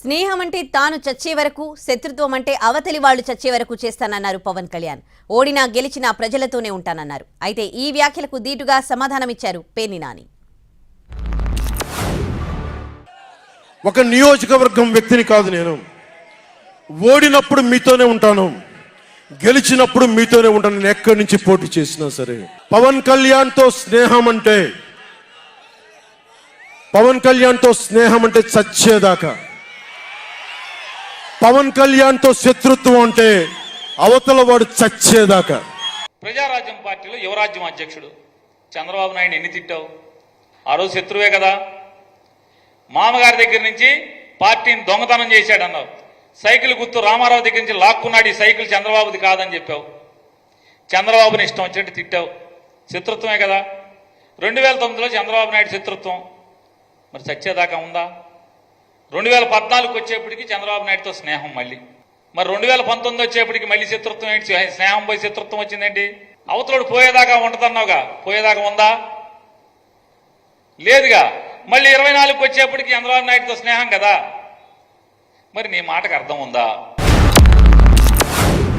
స్నేహం అంటే తాను చచ్చే వరకు శత్రుత్వం అంటే అవతలి వాళ్ళు చచ్చే వరకు చేస్తానన్నారు పవన్ కళ్యాణ్. ఓడినా గెలిచినా ప్రజలతోనే ఉంటానన్నారు. అయితే ఈ వ్యాఖ్యలకు దీటుగా సమాధానమిచ్చారు పేర్ని నాని. ఒక నియోజకవర్గం వ్యక్తిని కాదు నేను. ఓడినప్పుడు మీతోనే ఉంటాను. గెలిచినప్పుడు మీతోనే ఉంటాను. నేను ఎక్కడి నుంచి పోటీ చేసినా సరే. పవన్ కళ్యాణ్తో స్నేహం అంటే పవన్ కళ్యాణ్తో స్నేహం అంటే చచ్చేదాకా. పవన్ కళ్యాణ్తో శత్రుత్వం అంటే అవతల వాడు చచ్చేదాకా. ప్రజారాజ్యం పార్టీలో యువరాజ్యం అధ్యక్షుడు. చంద్రబాబు నాయుడు ఎన్ని తిట్టావు. ఆ రోజు శత్రువే కదా? మామగారి దగ్గర నుంచి పార్టీని దొంగతనం చేశాడన్నావు. సైకిల్ గుర్తు రామారావు దగ్గర నుంచి లాక్కున్నాడు ఈ సైకిల్ చంద్రబాబుది కాదని చెప్పావు. చంద్రబాబుని ఇష్టం వచ్చినట్టు తిట్టావు. శత్రుత్వమే కదా? రెండు వేల తొమ్మిదిలో చంద్రబాబు నాయుడు శత్రుత్వం. మరి చచ్చేదాకా ఉందా? రెండు వేల పద్నాలుగుకి వచ్చేప్పటికి చంద్రబాబు నాయుడుతో స్నేహం మళ్ళీ. మరి రెండు వేల పంతొమ్మిది వచ్చేప్పటికి మళ్ళీ శత్రుత్వం ఏంటి? స్నేహం పోయి శత్రుత్వం వచ్చిందండి అవతలోడు పోయేదాకా ఉంటుందన్నావుగా. పోయేదాకా ఉందా? లేదుగా. మళ్ళీ ఇరవై నాలుగుకి వచ్చేప్పటికి చంద్రబాబు నాయుడుతో స్నేహం కదా. మరి నీ మాటకు అర్థం ఉందా?